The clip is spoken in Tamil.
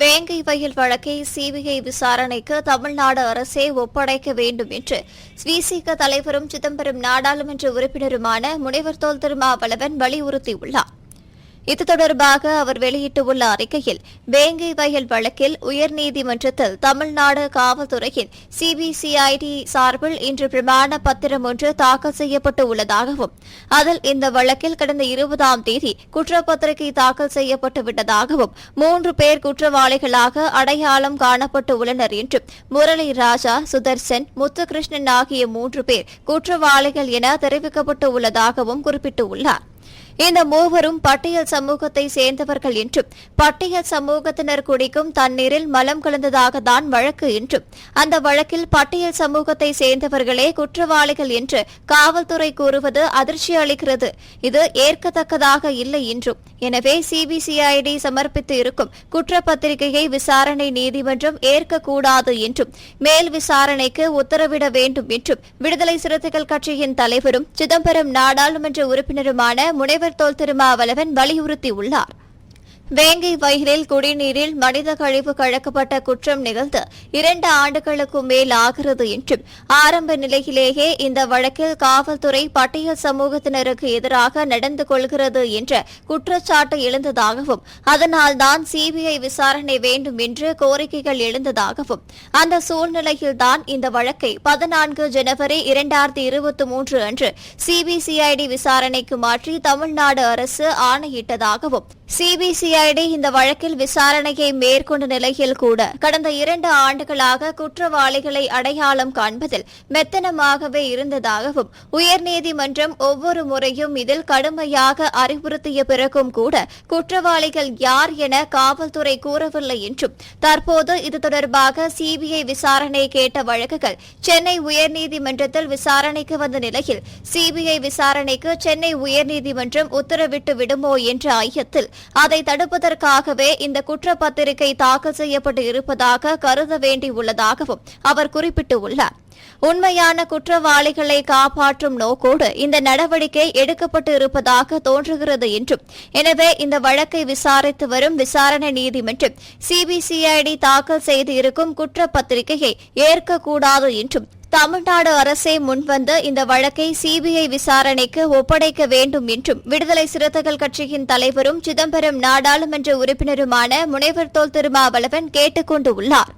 வேங்கை வயல் வழக்கை சிபிஐ விசாரணைக்கு தமிழ்நாடு அரசே ஒப்படைக்க வேண்டும் என்று ஸ்வீசிக தலைவரும் சிதம்பரம் நாடாளுமன்ற உறுப்பினருமான முனைவர் தோல் திருமாவளவன் வலியுறுத்தியுள்ளார். இது தொடர்பாக அவர் வெளியிட்டுள்ள அறிக்கையில் வேங்கை வயல் வழக்கில் உயர்நீதிமன்றத்தில் தமிழ்நாடு காவல்துறையின் சிபிசிஐடி சார்பில் இன்று பிரமாண பத்திரம் ஒன்று தாக்கல் செய்யப்பட்டு உள்ளதாகவும் அதில் இந்த வழக்கில் கடந்த இருபதாம் தேதி குற்றப்பத்திரிகை தாக்கல் செய்யப்பட்டு விட்டதாகவும் மூன்று பேர் குற்றவாளிகளாக அடையாளம் காணப்பட்டு உள்ளனர் என்றும் முரளி ராஜா சுதர்சன் முத்துகிருஷ்ணன் ஆகிய மூன்று பேர் குற்றவாளிகள் என தெரிவிக்கப்பட்டு உள்ளதாகவும் குறிப்பிட்டுள்ளார். இந்த மூவரும் பட்டியல் சமூகத்தை சேர்ந்தவர்கள் என்றும் பட்டியல் சமூகத்தினர் குடிக்கும் தண்ணீரில் மலம் கலந்ததாக தான் வழக்கு என்றும் அந்த வழக்கில் பட்டியல் சமூகத்தை சேர்ந்தவர்களே குற்றவாளிகள் என்று காவல்துறை கூறுவது அதிர்ச்சி அளிக்கிறது. இது ஏற்கத்தக்கதாக இல்லை என்றும் எனவே சிபிசிஐடி சமர்ப்பித்து இருக்கும் குற்றப்பத்திரிகையை விசாரணை நீதிமன்றம் ஏற்கக்கூடாது என்றும் மேல் விசாரணைக்கு உத்தரவிட வேண்டும் என்றும் விடுதலை சிறுத்தைகள் கட்சியின் தலைவரும் சிதம்பரம் நாடாளுமன்ற உறுப்பினருமான முனைவர் தோல் திருமாவளவன் வலியுறுத்தியுள்ளார். வேங்கை வயலில் குடிநீரில் மனித கழிவு கலக்கப்பட்ட குற்றம் நிகழ்ந்து இரண்டு ஆண்டுகளுக்கும் மேல் ஆகிறது என்றும் ஆரம்ப நிலையிலேயே இந்த வழக்கில் காவல்துறை பட்டியல் சமூகத்தினருக்கு எதிராக நடந்து கொள்கிறது என்ற குற்றச்சாட்டு எழுந்ததாகவும் அதனால்தான் சிபிஐ விசாரணை வேண்டும் என்று கோரிக்கைகள் எழுந்ததாகவும் அந்த சூழ்நிலையில்தான் இந்த வழக்கை பதினான்கு ஜனவரி இரண்டாயிரத்தி இருபத்தி மூன்று அன்று சிபிசிஐடி விசாரணைக்கு மாற்றி தமிழ்நாடு அரசு ஆணையிட்டதாகவும் சிபிசிஐ சிபிசிஐடி இந்த வழக்கில் விசாரணையை மேற்கொண்ட நிலையில் கூட கடந்த இரண்டு ஆண்டுகளாக குற்றவாளிகளை அடையாளம் காண்பதில் மெத்தனமாகவே இருந்ததாகவும் உயர்நீதிமன்றம் ஒவ்வொரு முறையும் இதில் கடுமையாக அறிவுறுத்திய பிறகும் கூட குற்றவாளிகள் யார் என காவல்துறை கூறவில்லை என்றும் தற்போது இது தொடர்பாக சிபிஐ விசாரணை கேட்ட வழக்குகள் சென்னை உயர்நீதிமன்றத்தில் விசாரணைக்கு வந்த நிலையில் சிபிஐ விசாரணைக்கு சென்னை உயர்நீதிமன்றம் உத்தரவிட்டு விடுமோ என்ற ஐயத்தில் அதை தடு தடுப்பதற்காகவே இந்த குற்றப்பத்திரிகை தாக்கல் செய்யப்பட்டு இருப்பதாக கருத வேண்டியுள்ளதாகவும் அவர் குறிப்பிட்டுள்ளார். உண்மையான குற்றவாளிகளை காப்பாற்றும் நோக்கோடு இந்த நடவடிக்கை எடுக்கப்பட்டு இருப்பதாக தோன்றுகிறது என்றும் எனவே இந்த வழக்கை விசாரித்து வரும் விசாரணை நீதிமன்றம் சிபிசிஐடி தாக்கல் செய்து இருக்கும் குற்றப்பத்திரிகையை ஏற்கக்கூடாது என்றும் தமிழ்நாடு அரசே முன்வந்து இந்த வழக்கை சிபிஐ விசாரணைக்கு ஒப்படைக்க வேண்டும் என்றும் விடுதலை சிறுத்தைகள் கட்சியின் தலைவரும் சிதம்பரம் நாடாளுமன்ற உறுப்பினருமான முனைவர் தோல் திருமாவளவன் கேட்டுக் கொண்டுள்ளார்